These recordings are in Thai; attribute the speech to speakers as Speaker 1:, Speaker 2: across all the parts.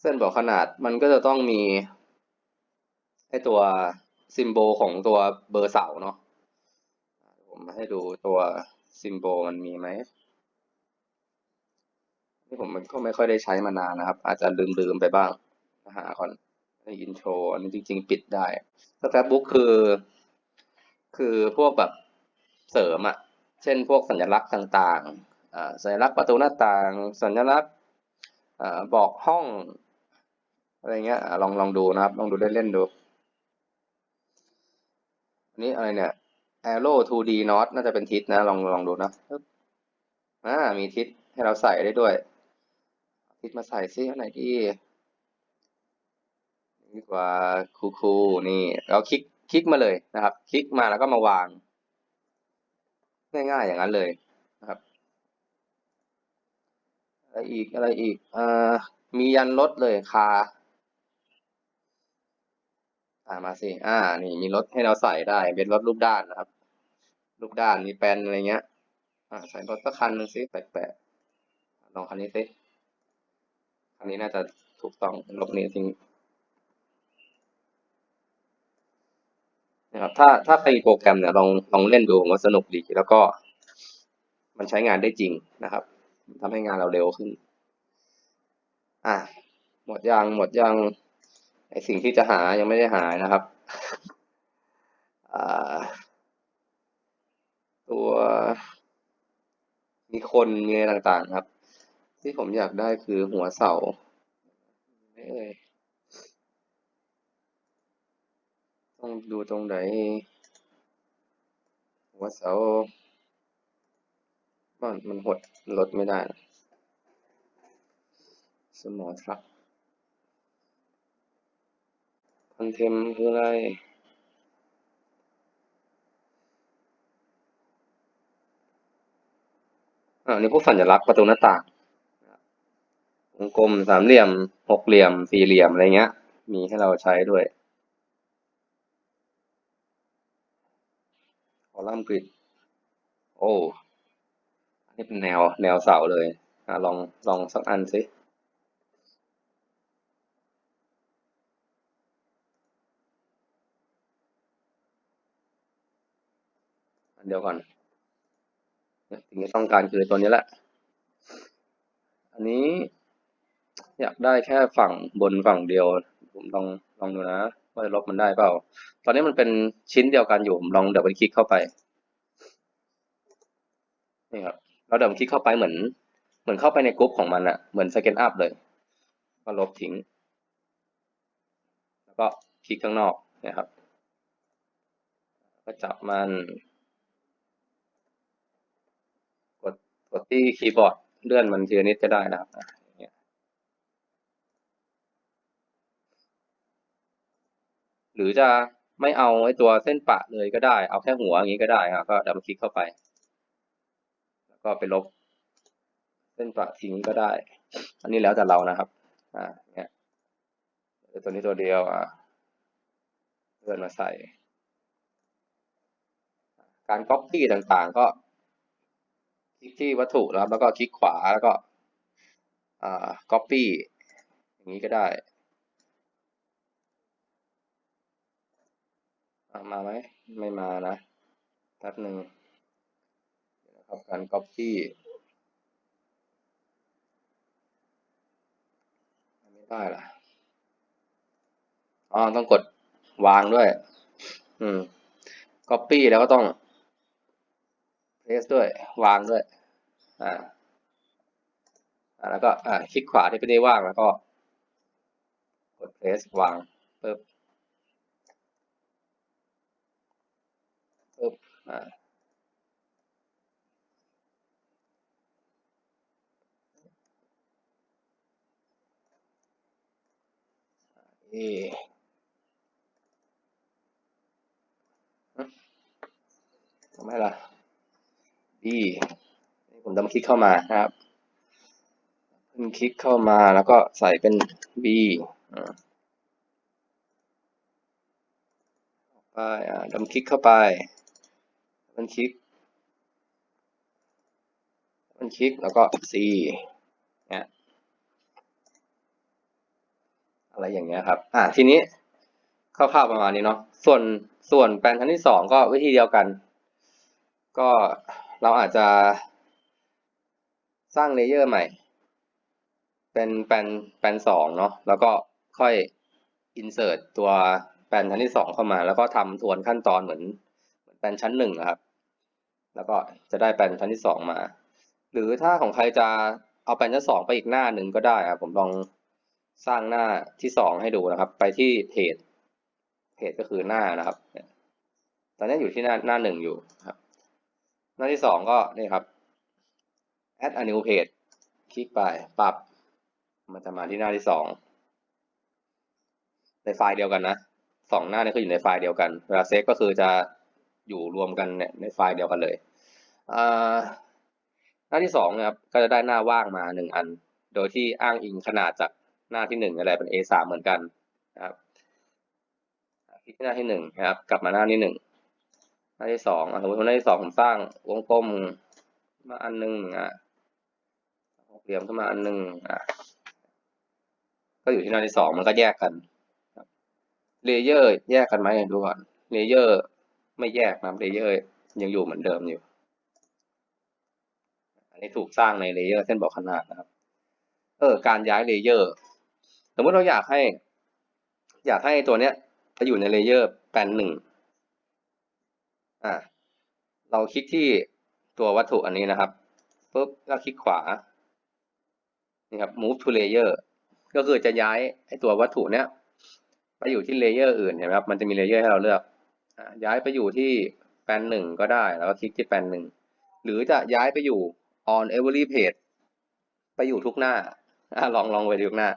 Speaker 1: เส้นบอกขนาดมันก็จะต้องมีไอตัวซิมโบลของตัวเบอร์เสาเนาะผมให้ดูตัวซิมโบลมันมีไหมนี่ผมมันก็ไม่ค่อยได้ใช้มานานนะครับ อาจจะลืมๆไปบ้างหาก่อนในอินโทรอันนี้จริง ๆ ปิดได้สแครปบุ๊กคือ คือพวกแบบเสริมอะเช่นพวกสัญลักษณ์ต่างๆสัญลักษณ์ประตูหน้าต่าง สัญลักษณ์บอกห้อง อะไรเงี้ยลองลองดูนะครับ ลองดูเล่นๆดูอันนี้อะไรเนี่ย arrow 2D not น่าจะเป็นทิศนะ ลองลองดูนะอ่ามีทิศให้เราใส่ได้ด้วย ทิศมาใส่ซิอันไหนดีนี่ดีกว่าคูคูนี่เราคลิกคลิกมาเลยนะครับ คลิกมาแล้วก็มาวาง ง่ายๆอย่างนั้นเลยนะครับอะไรอีกอะไรอีกอ่ามียันรถเลยคา อ่ามาสิ อ่า นี่มีรถให้เราใส่ได้ เป็นรถรูปด้านนะครับ รูปด้านมีแปนอะไรเงี้ย อ่า ใส่รถสักคันหนึ่งสิแปลกๆลองคันนี้สิ คันนี้น่าจะถูกต้องลบนี้ทิ้งนะครับ ถ้าถ้าใครมีโปรแกรมเนี่ยลองลองเล่นดูผมว่าสนุกดีแล้วก็ มันใช้งานได้จริงนะครับทำให้งานเราเร็วขึ้น อะหมดยังหมดยัง ไอสิ่งที่จะหายังไม่ได้หายนะครับตัวมีคนมีอะไรต่างๆครับ ที่ผมอยากได้คือหัวเสาไม่เอ่ยต้องดูตรงไหน หัวเสามันมันหดลดไม่ได้นะสมอทรัค คอนเทมคืออะไรอ่านี่พวกสัญลักษณ์ประตูหน้าต่างวงกลมสามเหลี่ยมหกเหลี่ยมสี่เหลี่ยมอะไรเงี้ย มีให้เราใช้ด้วยคอลัมน์กริดโอ้อันนี้เป็นแนวแนวเสาเลยอ่าลองลองสักอันสิ เดียวก่อนสิ่งที่ต้องการคือตัวนี้แหละ อันนี้อยากได้แค่ฝั่งบนฝั่งเดียว ผมลองลองดูนะ ว่าจะลบมันได้เปล่า ตอนนี้มันเป็นชิ้นเดียวกันอยู่ผมลองเดี๋ยวไปคลิกเข้าไปนี่ครับแล้วเดี๋ยวคลิกเข้าไปเหมือน เหมือนเข้าไปในกรุ๊ปของมันอะเหมือนสเก็ตอัพเลย ก็ลบทิ้ง แล้วก็คลิกข้างนอกนะครับ ก็จับมัน กดที่คีย์บอร์ดเลื่อนมันทีละนิดก็ได้นะครับหรือจะไม่เอาไอ้ตัวเส้นปะเลยก็ได้ เอาแค่หัวอย่างนี้ก็ได้ครับก็ดับคลิกเข้าไป แล้วก็ไปลบ เส้นปะทิ้งก็ได้ อันนี้แล้วแต่เรานะครับ อ่า เนี่ยตัวนี้ตัวเดียวอ่าเลื่อนมาใส่ การก๊อปปี้ต่างๆ ก็ คลิกที่วัตถุนะครับ แล้วก็คลิกขวาแล้วก็อ่า copy อย่างนี้ก็ได้อ่ามาไหมไม่มานะแป๊บหนึ่งนะครับการ copy ไม่ได้ล่ะอ๋อต้องกดวางด้วย อืม copy แล้วก็ต้อง paste ด้วยวางด้วยอ่าอ่าแล้วก็อ่าคลิกขวาที่ไม่ได้ว่างแล้วก็กด paste วางปึ๊บปึ๊บอ่าเอทำไมล่ะ B นี่ผมดับคลิกเข้ามาครับเพิ่งคลิกเข้ามาแล้วก็ใส่เป็น B อ่าไปอ่าดับคลิกเข้าไปดับคลิกดับคลิกแล้วก็ C เนี่ยอะไรอย่างเงี้ยครับ อ่าทีนี้คร่าวๆประมาณนี้เนาะส่วนส่วนแปลนชั้นที่สองก็วิธีเดียวกัน ก็ เราอาจจะสร้างเลเยอร์ใหม่ เป็นแปลนแปลนสองเนาะแล้วก็ค่อย insert ตัวแปลนชั้นที่สองเข้ามา แล้วก็ทำทวนขั้นตอนเหมือนเหมือนแปลนชั้นหนึ่งนะครับ แล้วก็จะได้แปลนชั้นที่สองมา หรือถ้าของใครจะเอาแปลนชั้นสองไปอีกหน้าหนึ่งก็ได้ครับผมลองสร้างหน้าที่สองให้ดูนะครับ ไปที่เพจเพจก็คือหน้านะครับ ตอนนี้อยู่ที่หน้าหน้าหนึ่งอยู่ครับ หน้าที่สองก็นี่ครับ add a new page คลิกไปปรับ มันจะมาที่หน้าที่สองในไฟล์เดียวกันนะสองหน้านี้คืออยู่ในไฟล์เดียวกันเวลาเซฟก็คือจะอยู่รวมกันเนี่ยในไฟล์เดียวกันเลยหน้าที่สองนะครับก็จะได้หน้าว่างมาหนึ่งอัน โดยที่อ้างอิงขนาดจากหน้าที่หนึ่งอะไรเป็น A3 เหมือนกันนะครับคลิกที่หน้าที่หนึ่งนะครับ กลับมาหน้าที่หนึ่ง หน้าที่สองสมมติว่าหน้าที่สองผมสร้างวงกลมมาอันหนึ่งอะหกเหลี่ยมขึ้นมาอันหนึ่งอะก็อยู่ที่หน้าที่สองมันก็แยกกันเลเยอร์แยกกันไหมดูก่อนเลเยอร์ไม่แยกนะเลเยอร์ยังอยู่เหมือนเดิมอยู่ อันนี้ถูกสร้างในเลเยอร์เส้นบอกขนาดนะครับ เออ การย้ายเลเยอร์สมมติเราอยากให้ อยากให้ตัวเนี้ยไปอยู่ในเลเยอร์แปลนหนึ่ง อ่าเราคลิกที่ตัววัตถุอันนี้นะครับปุ๊บแล้วคลิกขวานี่ครับ move to layer ก็คือจะย้ายไอตัววัตถุเนี้ยไปอยู่ที่เลเยอร์อื่นเห็นไหมครับมันจะมีเลเยอร์ให้เราเลือกอย้ายไปอยู่ที่แปลนหนึ่งก็ได้ แล้วก็คลิกที่แปลนหนึ่งหรือจะย้ายไปอยู่ on every page ไปอยู่ทุกหน้าอลองลองไปดูทุกหน้า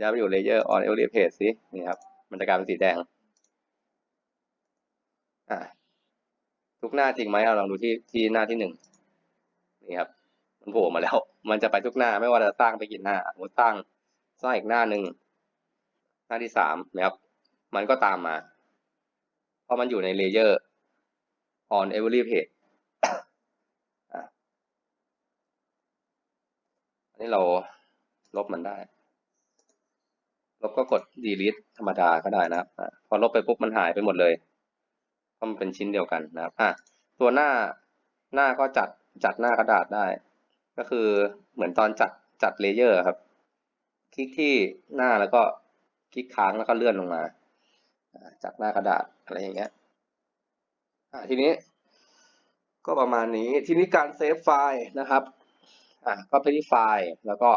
Speaker 1: ย้ายไปอยู่เลเยอร์ on every page สินี่ครับ มันจะกลายเป็นสีแดงอ่า ทุกหน้าจริงไหมเราลองดูที่ที่หน้าที่หนึ่งนี่ครับ มันโผล่มาแล้ว มันจะไปทุกหน้าไม่ว่าจะสร้างไปกี่หน้าสมสร้างสร้างอีกหน้าหนึ่งหน้าที่สามนะครับ มันก็ตามมา เพราะมันอยู่ในเลเยอร์ on every page อันนี้เราลบมันได้ ลบก็กด delete ธรรมดาก็ได้นะครับอะพอลบไปปุ๊บมันหายไปหมดเลย เพราะมันเป็นชิ้นเดียวกันนะครับอะตัวหน้าหน้าก็จัดจัดหน้ากระดาษได้ ก็คือเหมือนตอนจัดจัดเลเยอร์ครับ คลิกที่หน้าแล้วก็คลิกค้างแล้วก็เลื่อนลงมาอ่าจากหน้ากระดาษอะไรอย่างเงี้ยอ่าทีนี้ ก็ประมาณนี้ทีนี้การเซฟไฟล์นะครับอ่าก็ไปที่ไฟล์แล้วก็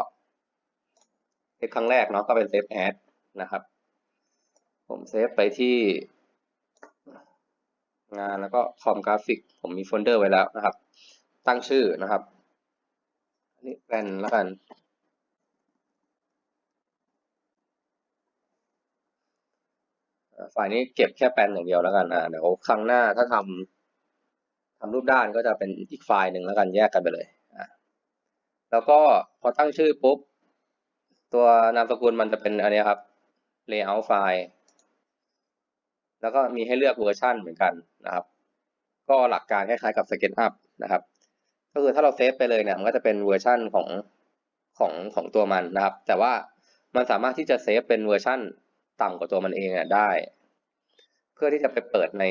Speaker 1: เซฟครั้งแรกเนาะก็เป็นเซฟแอดนะครับ ผมเซฟไปที่ งานแล้วก็คอมกราฟิก ผมมีโฟลเดอร์ไว้แล้วนะครับ ตั้งชื่อนะครับอันนี้แปลนแล้วกันฝ่ายนี้เก็บแค่แปลนอย่างเดียวแล้วกันอ่าเดี๋ยวครั้งหน้าถ้าทำทำรูปด้านก็จะเป็นอีกไฟล์หนึ่งแล้วกันแยกกันไปเลยอ่าแล้วก็พอตั้งชื่อปุ๊บ ตัวนามสกุลมันจะเป็นอันนี้ครับ layout ไฟล์ แล้วก็มีให้เลือกเวอร์ชันเหมือนกันนะครับ ก็หลักการคล้ายๆกับ SketchUp นะครับ ก็คือถ้าเราเซฟไปเลยเนี่ยมันก็จะเป็นเวอร์ชันของของของตัวมันนะครับ แต่ว่ามันสามารถที่จะเซฟเป็นเวอร์ชันต่ำกว่าตัวมันเองอะได้ เพื่อที่จะไปเปิดใน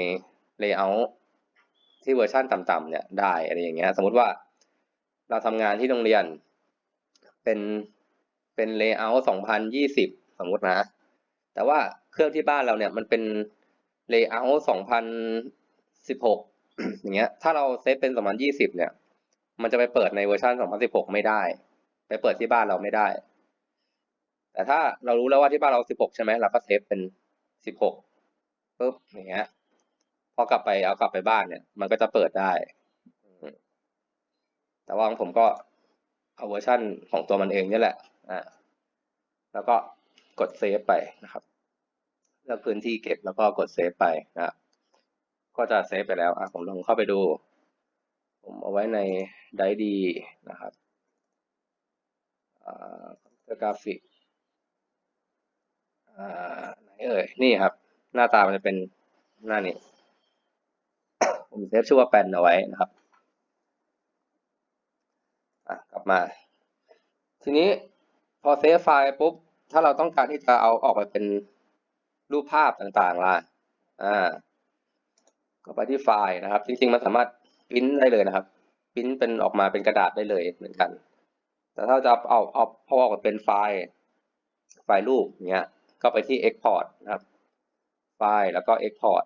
Speaker 1: layout ที่เวอร์ชันต่ำๆเนี่ยได้อะไรอย่างเงี้ย สมมติว่าเราทำงานที่โรงเรียน เป็นเป็น layout 2020สมมตินะ แต่ว่าเครื่องที่บ้านเราเนี่ยมันเป็น layout 2016 อย่างเงี้ย ถ้าเราเซฟเป็น 2020 เนี่ย มันจะไปเปิดในเวอร์ชัน2016 ไม่ได้ ไปเปิดที่บ้านเราไม่ได้ แต่ถ้าเรารู้แล้วว่าที่บ้านเรา 16 ใช่ไหมเราก็เซฟเป็น 16ปุ๊บอย่างเงี้ย พอกลับไปเอากลับไปบ้านเนี่ย มันก็จะเปิดได้ แต่ว่าของผมก็เอาเวอร์ชันของตัวมันเองนี่แหละ อ่า แล้วก็กดเซฟไปนะครับ เลือกพื้นที่เก็บแล้วก็กดเซฟไปนะครับก็จะเซฟไปแล้วอะผมลองเข้าไปดู ผมเอาไว้ในไดดีนะครับอ่าคอมพิวเตอร์กราฟิกอ่าไหนเอ่ยนี่ครับ หน้าตามันจะเป็นหน้านี้ ผมเซฟชื่อว่าแปนเอาไว้นะครับอะกลับมา ทีนี้พอเซฟไฟล์ปุ๊บ ถ้าเราต้องการที่จะเอาออกไปเป็น รูปภาพต่างๆล่ะอ่าก็ไปที่ไฟล์นะครับ จริงๆมันสามารถพิมพ์ได้เลยนะครับพิมพ์เป็นออกมาเป็นกระดาษได้เลยเหมือนกัน แต่ถ้าจะเอาเอาเอาออกมาเป็นไฟล์ ไฟล์รูปเนี้ย ก็ไปที่ export นะครับ ไฟล์แล้วก็ export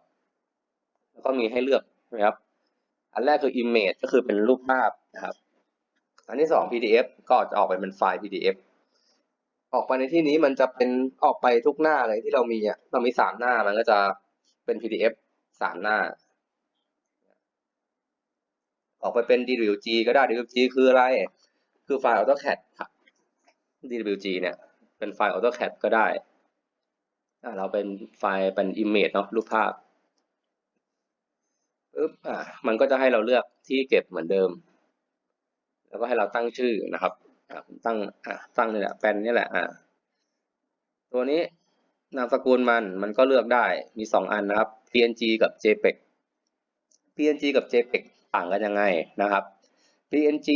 Speaker 1: แล้วก็มีให้เลือกนะครับ อันแรกคือ image ก็คือเป็นรูปภาพนะครับ อันที่สอง PDF ก็จะออกไปเป็นไฟล์ PDF ออกไปในที่นี้มันจะเป็นออกไปทุกหน้าเลยที่เรามีอะเรามีสามหน้ามันก็จะเป็น PDF สามหน้า ออกไปเป็น DWG ก็ได้ DWG คืออะไร คือไฟล์ AutoCAD ครับ DWG เนี่ย เป็นไฟล์ AutoCAD ก็ได้เราเป็นไฟล์เป็น image เนาะรูปภาพปึ๊บอ่ามันก็จะให้เราเลือกที่เก็บเหมือนเดิม แล้วก็ให้เราตั้งชื่อนะครับ ผมตั้งอ่าตั้งนี่แหละแปลนนี่แหละอ่าตัวนี้นามสกุลมันมันก็เลือกได้มีสองอันนะครับ PNG กับ JPEG PNG กับ JPEG ต่างกันยังไงนะครับ PNG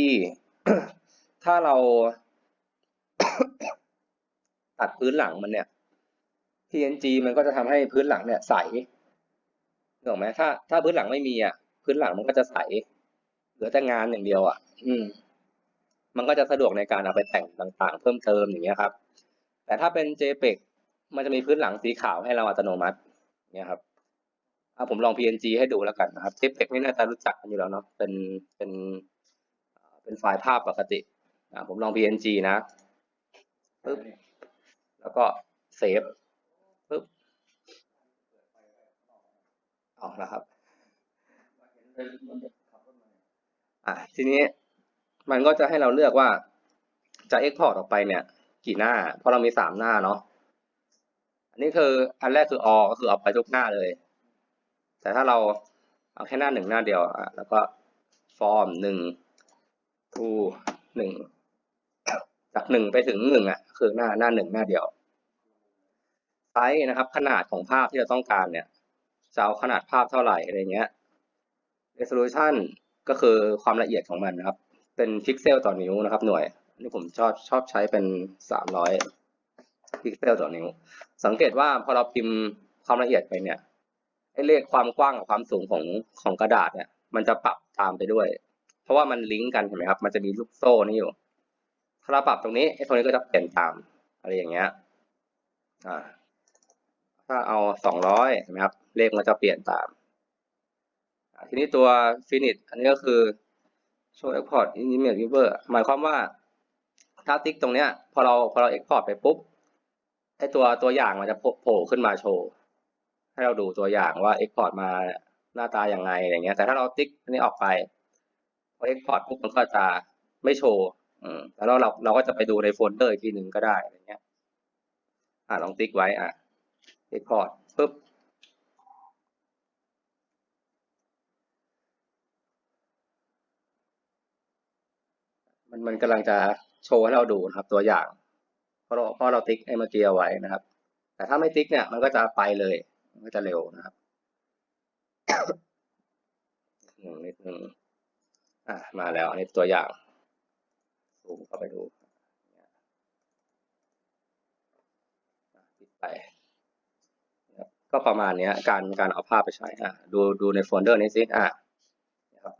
Speaker 1: ถ้าเราตัดพื้นหลังมันเนี่ย PNG มันก็จะทำให้พื้นหลังเนี่ยใสนึกออกไหมถ้าถ้าพื้นหลังไม่มีอะพื้นหลังมันก็จะใส เหลือแต่งานอย่างเดียวอะ อืม มันก็จะสะดวกในการเอาไปแต่งต่างๆ เพิ่มเติมอย่างเงี้ยครับ แต่ถ้าเป็น JPEG มันจะมีพื้นหลังสีขาวให้เราอัตโนมัติเนี่ยครับเอาผมลอง PNG ให้ดูแล้วกันนะครับ JPEG นี่น่าจะรู้จักกันอยู่แล้วเนาะเป็นเป็นเป็นไฟล์ภาพปกติอ่าผมลอง PNG นะปึ๊บแล้วก็เซฟปึ๊บเอาละครับอะทีนี้ มันก็จะให้เราเลือกว่าจะ export ออกไปเนี่ย กี่หน้า เพราะเรามีสามหน้าเนาะ อันนี้คืออันแรกคือ all ก็คือเอาไปทุกหน้าเลย แต่ถ้าเราเอาแค่หน้าหนึ่งหน้าเดียวอะแล้วก็ form หนึ่ง to หนึ่งจากหนึ่งไปถึงหนึ่งอะ คือหน้าหน้าหนึ่งหน้าเดียวไซส์นะครับ ขนาดของภาพที่เราต้องการเนี่ยจะเอาขนาดภาพเท่าไหร่อะไรเงี้ย resolution ก็คือความละเอียดของมันนะครับ เป็นพิกเซลต่อนิ้วนะครับหน่วยนี่ผมชอบชอบใช้เป็นสามร้อยพิกเซลต่อนิ้ว สังเกตว่าพอเราพิมพ์ความละเอียดไปเนี่ยไอ้เลขความกว้างกับความสูงของของกระดาษเนี่ย มันจะปรับตามไปด้วย เพราะว่ามันลิงก์กันเห็นไหมครับ มันจะมีลูกโซ่นี่อยู่ ถ้าเราปรับตรงนี้ไอ้ตรงนี้ก็จะเปลี่ยนตาม อะไรอย่างเงี้ย อ่า ถ้าเอาสองร้อยเห็นไหมครับ เลขมันจะเปลี่ยนตามทีนี้ตัว finish อันนี้ก็คือ show export image viewer หมายความว่าถ้าติ๊กตรงเนี้ยพอเราพอเรา export ไปปุ๊บไอตัวตัวอย่างมันจะโผล่ขึ้นมาโชว์ ให้เราดูตัวอย่างว่า export มาหน้าตาอย่างไงอะไรเงี้ย แต่ถ้าเราติ๊กอันนี้ออกไปพอ export ปุ๊บมันก็จะไม่โชว์อืมแล้วเราเราก็จะไปดูในโฟลเดอร์อีกทีหนึ่งก็ได้อะไรเงี้ย อ่าลองติ๊กไว้อะ export ปุ๊บ มันมันกำลังจะโชว์ให้เราดูนะครับ ตัวอย่าง เพราะเราเพราะเราติ๊กไอ้เมื่อกี้เอาไว้นะครับ แต่ถ้าไม่ติ๊กเนี่ยมันก็จะไปเลย มันก็จะเร็วนะครับหนึ่งนิดนึงอะมาแล้วอันนี้ตัวอย่างซูมเข้าไปดูปิดไปนะครับก็ประมาณนี้การการเอาภาพไปใช้อะดูดูในโฟลเดอร์นี้สิอะ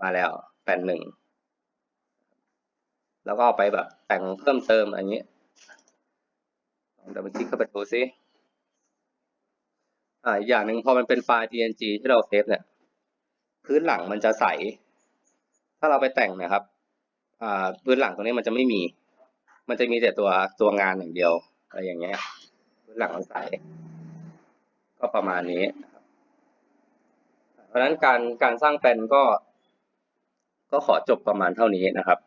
Speaker 1: มาแล้วแผ่นหนึ่ง แล้วก็เอาไปแบบแต่งเพิ่มเติมอันนี้ลองดับเบิลคลิกเข้าไปดูซิอ่าอีกอย่างหนึ่งพอมันเป็นไฟล์ png ที่เราเซฟเนี่ย พื้นหลังมันจะใส ถ้าเราไปแต่งนะครับอ่าพื้นหลังตรงนี้มันจะไม่มี มันจะมีแต่ตัวตัวงานอย่างเดียวอะไรอย่างเงี้ย พื้นหลังมันใส ก็ประมาณนี้เพราะฉะนั้นการการสร้างแปลนก็ ก็ขอจบประมาณเท่านี้นะครับ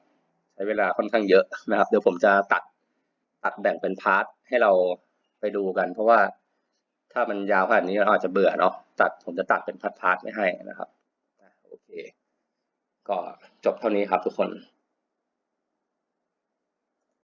Speaker 1: ใช้เวลาค่อนข้างเยอะนะครับ เดี๋ยวผมจะตัดตัดแบ่งเป็นพาร์ทให้เราไปดูกัน เพราะว่าถ้ามันยาวขนาดนี้เราอาจจะเบื่อเนาะตัดผมจะตัดเป็นพาร์ทๆไม่ให้นะครับโอเค ก็จบเท่านี้ครับทุกคน